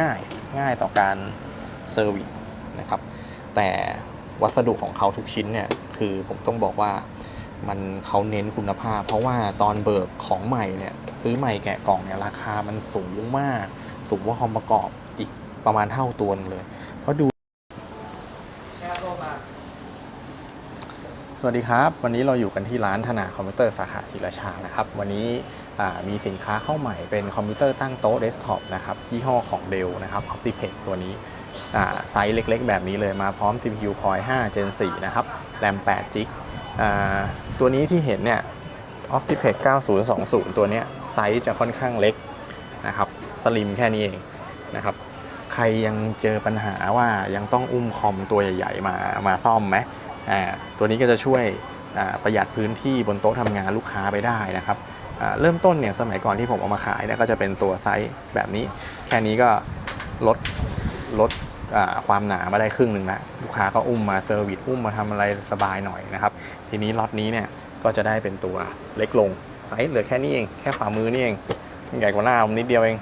ง่ายง่ายต่อการเซอร์วิสนะครับ แต่วัสดุของเขาทุกชิ้นเนี่ยคือผมต้องบอกว่ามันเขาเน้นคุณภาพ เพราะว่าตอนเบิกของใหม่เนี่ยซื้อใหม่แกะกล่องเนี่ยราคามันสูงมาก สูงกว่าคอมประกอบอีกประมาณเท่าตัวนึงเลย เพราะดู สวัสดีครับ วันนี้เราอยู่กันที่ร้านธนาคอมพิวเตอร์สาขาศรีราชานะครับ วันนี้มีสินค้าเข้าใหม่เป็นคอมพิวเตอร์ตั้งโต๊ะเดสก์ท็อปนะครับ ยี่ห้อของ Dell นะครับ Optipec ตัวนี้ไซส์เล็กๆ แบบนี้เลยมาพร้อม CPU Core 5 Gen 4 นะครับ RAM 8 g b อ่าตัวนี้ที่เห็นเนี่ย Optipec 9020 ตัวนี้ไซส์จะค่อนข้างเล็กนะครับสลิมแค่นี้เองนะครับ ใครยังเจอปัญหาว่ายังต้องอุ้มคอมตัวใหญ่ ๆ มามาซ่อมไหม ตัวนี้ก็จะช่วยประหยัดพื้นที่บนโต๊ะทำงานลูกค้าไปได้นะครับเริ่มต้นเนี่ยสมัยก่อนที่ผมเอามาขายเนี่ยก็จะเป็นตัวไซส์แบบนี้ แค่นี้ก็ลดลดความหนามาได้ครึ่งหนึ่งแล้วลูกค้าก็อุ้มมาเซอร์วิสอุ้มมาทำอะไรสบายหน่อยนะครับทีนี้ล็อตนี้เนี่ยก็จะได้เป็นตัวเล็กลงไซส์เหลือแค่นี้เองแค่ฝ่ามือนี่เองใหญ่กว่าหน้าผมนิดเดียวเอง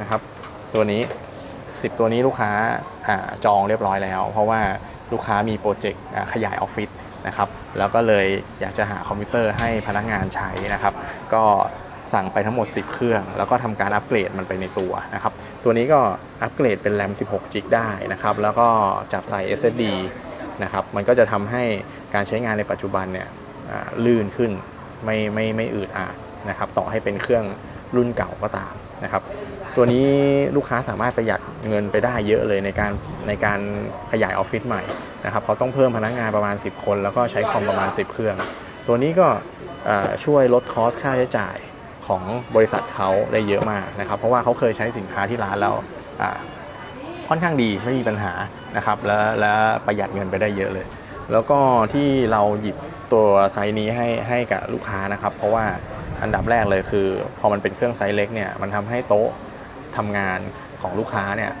นะครับ ตัวนี้ 10 ตัวนี้ลูกค้าอาจองเรียบร้อยแล้ว เพราะว่า ลูกค้ามีโปรเจกต์ขยายออฟฟิศนะครับแล้วก็เลยอยากจะหาคอมพิวเตอร์ให้พนักงานใช้นะครับ ก็สั่งไปทั้งหมด 10 เครื่อง แล้วก็ทำการอัปเกรดมันไปในตัวนะครับ ตัวนี้ก็อัปเกรดเป็นแรม 16 จิกได้นะครับ แล้วก็จับใส่ SSD นะครับมันก็จะทำให้การใช้งานในปัจจุบันเนี่ยลื่นขึ้นไม่ไม่ไม่อืดอาดนะครับ ต่อให้เป็นเครื่องรุ่นเก่าก็ตาม นะครับตัวนี้ลูกค้าสามารถประหยัดเงินไปได้เยอะเลยในการในการขยายออฟฟิศใหม่นะครับเขาต้องเพิ่มพนักงานประมาณ 10 คน แล้วก็ใช้คอมประมาณ 10 เครื่อง ตัวนี้ก็ช่วยลดคอสค่าใช้จ่ายของบริษัทเขาได้เยอะมากนะครับ เพราะว่าเขาเคยใช้สินค้าที่ร้านแล้วค่อนข้างดีไม่มีปัญหานะครับและและประหยัดเงินไปได้เยอะเลย แล้วก็ที่เราหยิบตัวไซส์นี้ให้ให้กับลูกค้านะครับ เพราะว่า อันดับแรกเลยคือ พอมันเป็นเครื่องไซส์เล็กเนี่ยมันทำให้โต๊ะทำงานของลูกค้าเนี่ย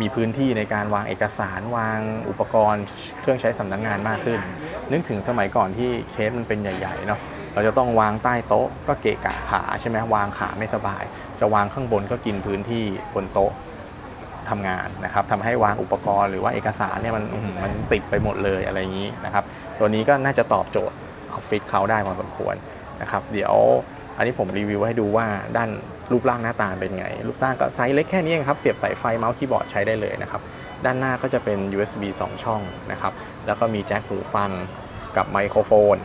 มีพื้นที่ในการวางเอกสารวางอุปกรณ์เครื่องใช้สำนักงงานมากขึ้น นึกถึงสมัยก่อนที่เคสมันเป็นใหญ่ๆเนาะเราจะต้องวางใต้โต๊ะก็เกะกะขาใช่ไหมวางขาไม่สบาย จะวางข้างบนก็กินพื้นที่บนโต๊ะทำงานนะครับทำให้วางอุปกรณ์หรือว่าเอกสารเนี่ยมันมันติดไปหมดเลยอะไรอย่างนี้นะครับตัวนี้ก็น่าจะตอบโจทย์ออฟฟิศเขาได้พอสมควร นะครับเดี๋ยวอันนี้ผมรีวิวให้ดูว่าด้านรูปร่างหน้าตาเป็นไง รูปร่างก็ไซส์เล็กแค่นี้เองครับเสียบสายไฟเมาส์คีย์บอร์ดใช้ได้เลยนะครับด้านหน้าก็จะเป็น USB 2 ช่องนะครับแล้วก็มีแจ็คหูฟังกับไมโครโฟน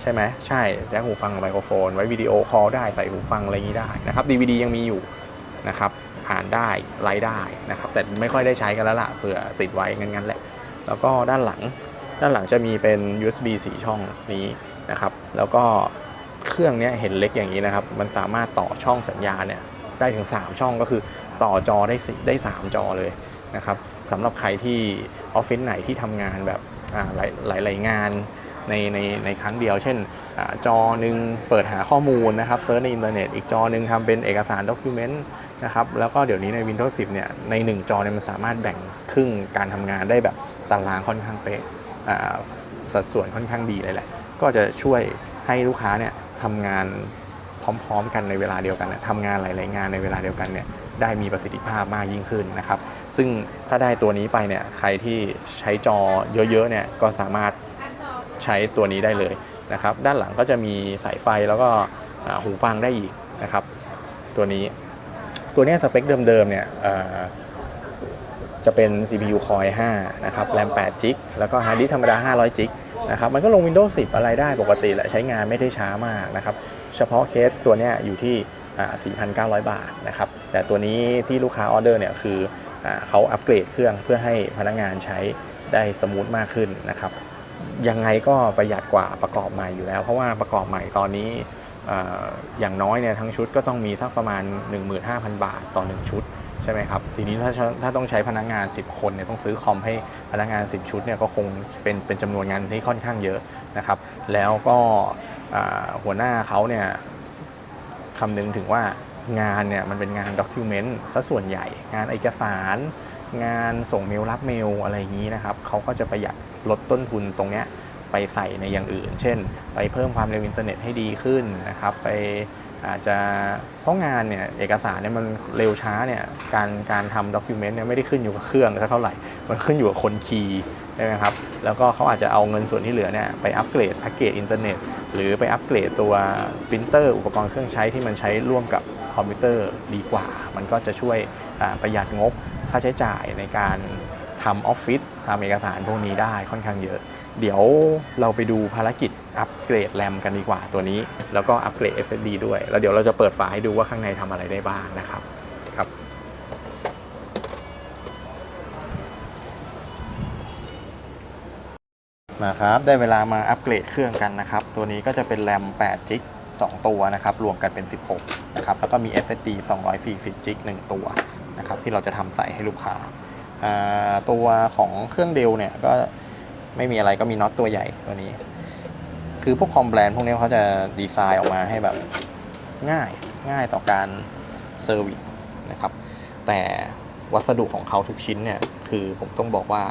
ใช่ไหมใช่แจ็คหูฟังกับไมโครโฟน ไว้วิดีโอคอลได้ใส่หูฟังอะไรอย่างนี้ได้นะครับ DVD ยังมีอยู่นะครับอ่านได้ไลฟ์ได้นะครับแต่ไม่ค่อยได้ใช้กันแล้วล่ะเผื่อติดไว้งั้นๆแหละ แล้วก็ด้านหลังด้านหลังจะมีเป็น USB 4 ช่องนี้นะครับ แล้วก็ รื่องนี้เห็นเล็กอย่างนี้นะครับ มันสามารถต่อช่องสัญญาณเนี่ยได้ถึง 3 ช่องก็คือต่อจอได้สิได้ 3 จอเลยนะครับสำหรับใครที่ออฟฟิศไหนที่ทำงานแบบหลายหลายงานในในในครั้งเดียว เช่นอจอหนึ่งเปิดหาข้อมูลนะครับเซิร์ชในอินเทอร์เน็ตอีกจอหนึ่งทำเป็นเอกสารด็อกิเมนต์นะครับแล้วก็เดี๋ยวนี้ใน Windows 10เนี่ยใน 1 จอเนี่ยมันสามารถแบ่งครึ่งการทำงานได้แบบตารางค่อนข้างเป๊ะสัดส่วนค่อนข้างดีเลยแหละ ก็จะช่วยให้ลูกค้าเนี่ย ทำงานพร้อมๆ กันในเวลาเดียวกันทำงานหลายๆงานในเวลาเดียวกันเนี่ยได้มีประสิทธิภาพมากยิ่งขึ้นนะครับ ซึ่งถ้าได้ตัวนี้ไปเนี่ยใครที่ใช้จอเยอะๆเนี่ยก็สามารถใช้ตัวนี้ได้เลยนะครับ ด้านหลังก็จะมีสายไฟแล้วก็หูฟังได้อีกนะครับ ตัวนี้ตัวนี้สเปคเดิมๆเนี่ยจะเป็น CPU Core i5 นะครับ RAM 8 g b แล้วก็ Hard Disk ธรรมดา 500 g b นะครับมันก็ลง Windows 10 อะไรได้ปกติแหละใช้งานไม่ได้ช้ามากนะครับเฉพาะเคสตัวนี้อยู่ที่ 4,900 บาทนะครับแต่ตัวนี้ที่ลูกค้าออเดอร์เนี่ยคืออเขาอัปเกรดเครื่องเพื่อให้พนักงานใช้ได้สมูทมากขึ้นนะครับยังไงก็ประหยัดกว่าประกอบใหม่อยู่แล้ว เพราะว่าประกอบใหม่ตอนนี้อ่าอย่างน้อยเนี่ยทั้งชุดก็ต้องมีสักประมาณ 15,000 บาทต่อ 1 ชุด ใช่ไหมครับ ทีนี้ถ้าถ้าต้องใช้พนักงาน 10 คนเนี่ยต้องซื้อคอมให้พนักงาน 10 ชุดเนี่ยก็คงเป็นเป็นจำนวนงานที่ค่อนข้างเยอะนะครับ แล้วก็หัวหน้าเขาเนี่ยคำนึงถึงว่างานเนี่ยมันเป็นงานด็อกิวเมนต์ซะส่วนใหญ่ งานเอกสาร งานส่งเมลรับเมลอะไรอย่างนี้นะครับเขาก็จะประหยัดลดต้นทุนตรงเนี้ยไปใส่ในอย่างอื่น เช่น ไปเพิ่มความเร็วอินเทอร์เน็ตให้ดีขึ้นนะครับ ไป อาจจะเพราะงานเนี่ยเอกสารเนี่ยมันเร็วช้าเนี่ยการการทำด็อกิวเมนต์เนี่ยไม่ได้ขึ้นอยู่กับเครื่องสักเท่าไหร่ มันขึ้นอยู่กับคนคีย์ใช่ไหมครับแล้วก็เขาอาจจะเอาเงินส่วนที่เหลือเนี่ยไปอัปเกรดแพ็กเกจอินเทอร์เน็ตหรือไปอัปเกรดตัวปรินเตอร์อุปกรณ์เครื่องใช้ที่มันใช้ร่วมกับคอมพิวเตอร์ดีกว่า มันก็จะช่วยประหยัดงบค่าใช้จ่ายในการ ออฟฟิศทำเอกสารพวกนี้ได้ค่อนข้างเยอะ เดี๋ยวเราไปดูภารกิจอัปเกรดแรมกันดีกว่าตัวนี้ แล้วก็อัปเกรด SSD ด้วย แล้วเดี๋ยวเราจะเปิดฝาให้ดูว่าข้างในทำอะไรได้บ้างนะครับครับมาครับได้เวลามาอัปเกรดเครื่องกันนะครับ ตัวนี้ก็จะเป็นแรม8 g b 2ตัวนะครับ รวมกันเป็น 16 นะครับ แล้วก็มี SSD 240 g b 1ตัวนะครับ ที่เราจะทำใส่ให้ลูกค้า ตัวของเครื่องเดลเนี่ยก็ไม่มีอะไรก็มีน็อตตัวใหญ่ตัวนี้ คือพวกคอมแบรนด์พวกนี้เขาจะดีไซน์ออกมาให้แบบง่ายง่ายต่อการเซอร์วิสนะครับ แต่วัสดุของเขาทุกชิ้นเนี่ย คือผมต้องบอกว่า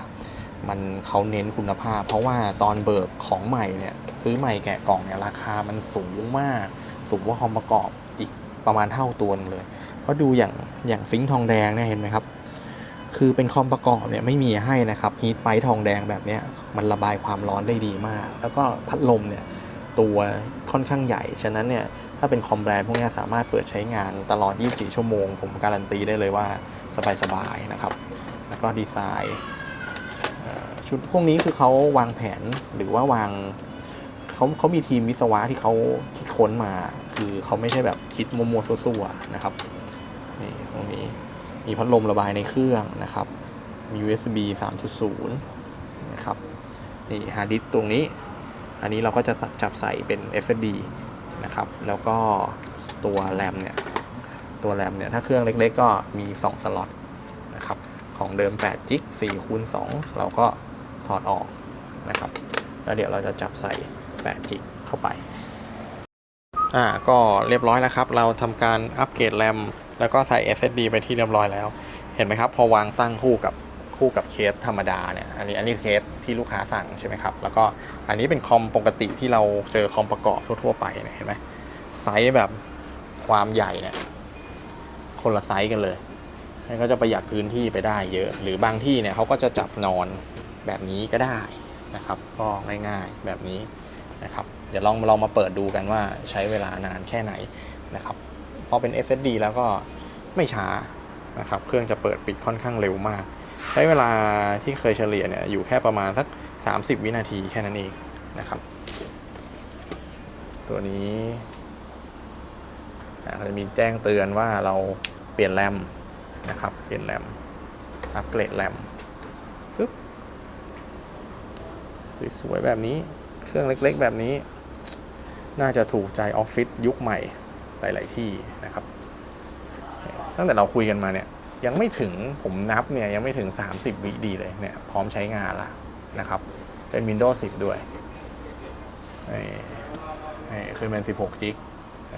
มันเขาเน้นคุณภาพ เพราะว่าตอนเบิกของใหม่เนี่ย ซื้อใหม่แกะกล่องเนี่ยราคามันสูงมาก สูงกว่าคอมประกอบอีกประมาณเท่าตัวนึงเลย เพราะดูอย่างอย่างซิงค์ทองแดงเนี่ยเห็นไหมครับ คือเป็นคอมประกอบเนี่ยไม่มีให้นะครับฮีทไปทองแดงแบบนี้มันระบายความร้อนได้ดีมาก แล้วก็พัดลมเนี่ยตัวค่อนข้างใหญ่ ฉะนั้นเนี่ยถ้าเป็นคอมแบรนด์พวกนี้สามารถเปิดใช้งานตลอด 24 ชั่วโมง ผมการันตีได้เลยว่าสบายๆนะครับ แล้วก็ดีไซน์ชุดพวกนี้คือเขาวางแผนหรือว่าวางเขาเขามีทีมวิศวะที่เขาคิดค้นมา คือเขาไม่ใช่แบบคิดโมโมวๆซั่วๆนะครับนี่ตรงนี้ มีพัดลมระบายในเครื่องนะครับ มี USB 3.0 นะครับ นี่ฮาร์ดดิสก์ตรงนี้ อันนี้เราก็จะจับใส่เป็น SSD นะครับ แล้วก็ตัวแรมเนี่ย ตัวแรมเนี่ย ถ้าเครื่องเล็กๆ ก็มี 2 สล็อตนะครับ ของเดิม8จิก4คูณ2เราก็ถอดออกนะครับ แล้วเดี๋ยวเราจะจับใส่8จิกเข้าไป อ่า ก็เรียบร้อยแล้วครับ เราทำการอัปเกรดแรม แล้วก็ใส่ SSD ไปที่เรียบร้อยแล้ว เห็นไหมครับ พอวางตั้งคู่กับคู่กับเคสธรรมดาเนี่ย อันนี้อันนี้เคสที่ลูกค้าสั่งใช่ไหมครับ แล้วก็อันนี้เป็นคอมปกติที่เราเจอคอมประกอบทั่วๆไปเนี่ยเห็นไหมไซส์แบบความใหญ่เนี่ยคนละไซส์กันเลยมันก็จะประหยัดพื้นที่ไปได้เยอะ หรือบางที่เนี่ยเขาก็จะจับนอนแบบนี้ก็ได้นะครับ ก็ง่ายๆแบบนี้นะครับ เดี๋ยวลองลองมาเปิดดูกันว่าใช้เวลานานแค่ไหนนะครับ พอเป็น SSD แล้วก็ไม่ช้านะครับ เครื่องจะเปิดปิดค่อนข้างเร็วมาก ใช้เวลาที่เคยเฉลี่ยเนี่ยอยู่แค่ประมาณสัก 30 วินาทีแค่นั้นเองนะครับ ตัวนี้อ่าจะมีแจ้งเตือนว่าเราเปลี่ยนแรมนะครับ เปลี่ยนแรม อัปเกรดแรมปึ๊บสวยๆแบบนี้ เครื่องเล็กๆแบบนี้ น่าจะถูกใจออฟฟิศยุคใหม่ หลาย ๆ ที่นะครับ ตั้งแต่เราคุยกันมาเนี่ยยังไม่ถึงผมนับเนี่ยยังไม่ถึง 30 วิดีเลยเนี่ยพร้อมใช้งานละนะครับ เป็น Windows 10 ด้วยนี่คือเป็น 16 จิก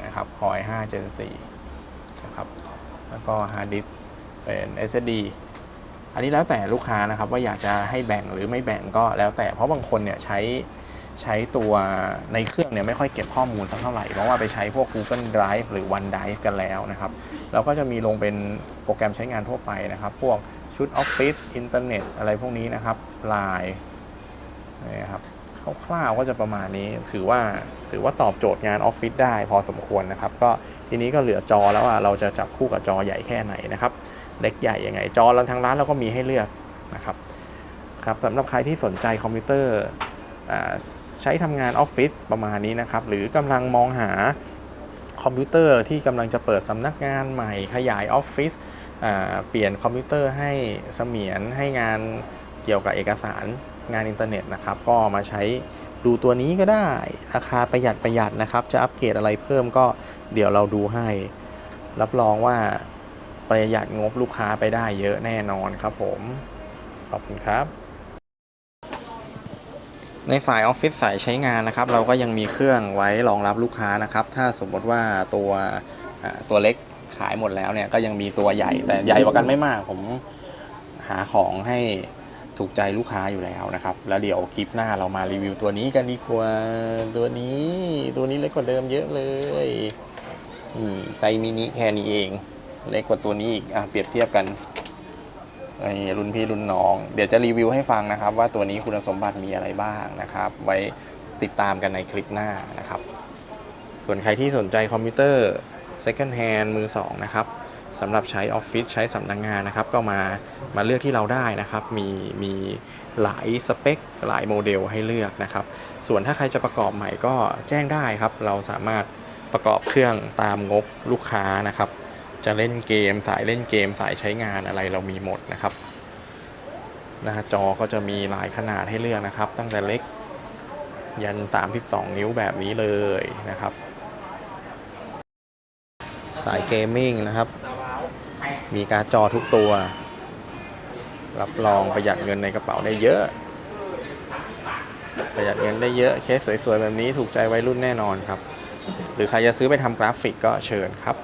นะครับ Core i5 Gen 4นะครับแล้วก็ฮาร์ดดิสเป็น SSD อันนี้แล้วแต่ลูกค้านะครับว่าอยากจะให้แบ่งหรือไม่แบ่งก็แล้วแต่เพราะบางคนเนี่ยใช้ ใช้ตัวในเครื่องเนี่ยไม่ค่อยเก็บข้อมูลสักเท่าไหร่ เพราะว่าไปใช้พวก Google Drive หรือ OneDrive กันแล้วนะครับแล้วก็จะมีลงเป็นโปรแกรมใช้งานทั่วไปนะครับ พวกชุด Office อินเทอร์เน็ตอะไรพวกนี้นะครับ Line นี่ครับคร่าวๆก็จะประมาณนี้ถือว่าถือว่าตอบโจทย์งานออฟฟิศได้พอสมควรนะครับ ก็ทีนี้ก็เหลือจอแล้วว่าเราจะจับคู่กับจอใหญ่แค่ไหนนะครับเล็กใหญ่ยังไง จอเราทางร้านเราก็มีให้เลือกนะครับครับสำหรับใครที่สนใจคอมพิวเตอร์อ่า ใช้ทำงานออฟฟิศประมาณนี้นะครับ หรือกำลังมองหาคอมพิวเตอร์ที่กำลังจะเปิดสำนักงานใหม่ขยายออฟฟิศเปลี่ยนคอมพิวเตอร์ให้เสมียนให้งานเกี่ยวกับเอกสารงานอินเทอร์เน็ตนะครับ ก็มาใช้ดูตัวนี้ก็ได้ราคาประหยัดประหยัดนะครับ จะอัปเกรดอะไรเพิ่มก็เดี๋ยวเราดูให้ รับรองว่าประหยัดงบลูกค้าไปได้เยอะแน่นอนครับผม ขอบคุณครับ ในฝ่ายออฟฟิศสายใช้งานนะครับ เราก็ยังมีเครื่องไว้รองรับลูกค้านะครับ ถ้าสมมติว่าตัวตัวเล็กขายหมดแล้วเนี่ยก็ยังมีตัวใหญ่แต่ใหญ่กว่ากันไม่มาก ผมหาของให้ถูกใจลูกค้าอยู่แล้วนะครับ แล้วเดี๋ยวคลิปหน้าเรามารีวิวตัวนี้กันดีกว่าตัวนี้ตัวนี้เล็กกว่าเดิมเยอะเลยไซมินิแค่นี้เอง เล็กกว่าตัวนี้อีกอะเปรียบเทียบกัน ไอ้รุ่นพี่รุ่นน้อง เดี๋ยวจะรีวิวให้ฟังนะครับ ว่าตัวนี้คุณสมบัติมีอะไรบ้างนะครับ ไว้ติดตามกันในคลิปหน้านะครับ ส่วนใครที่สนใจคอมพิวเตอร์ Second Hand มือ2นะครับสำหรับใช้ออฟฟิศใช้สำนักงงานนะครับ ก็มามาเลือกที่เราได้นะครับ มีมีหลายสเปคหลายโมเดลให้เลือกนะครับ ส่วนถ้าใครจะประกอบใหม่ก็แจ้งได้ครับ เราสามารถประกอบเครื่องตามงบลูกค้านะครับ จะเล่นเกมสายเล่นเกมสายใช้งานอะไรเรามีหมดนะครับ หน้าจอก็จะมีหลายขนาดให้เลือกนะครับ ตั้งแต่เล็กยัน 32 นิ้วแบบนี้เลยนะครับ สายเกมมิ่งนะครับ มีการ์ดจอทุกตัว รับรองประหยัดเงินในกระเป๋าได้เยอะ ประหยัดเงินได้เยอะ เคสสวยๆ แบบนี้ถูกใจวัยรุ่นแน่นอนครับ หรือใครจะซื้อไปทำกราฟิกก็เชิญครับ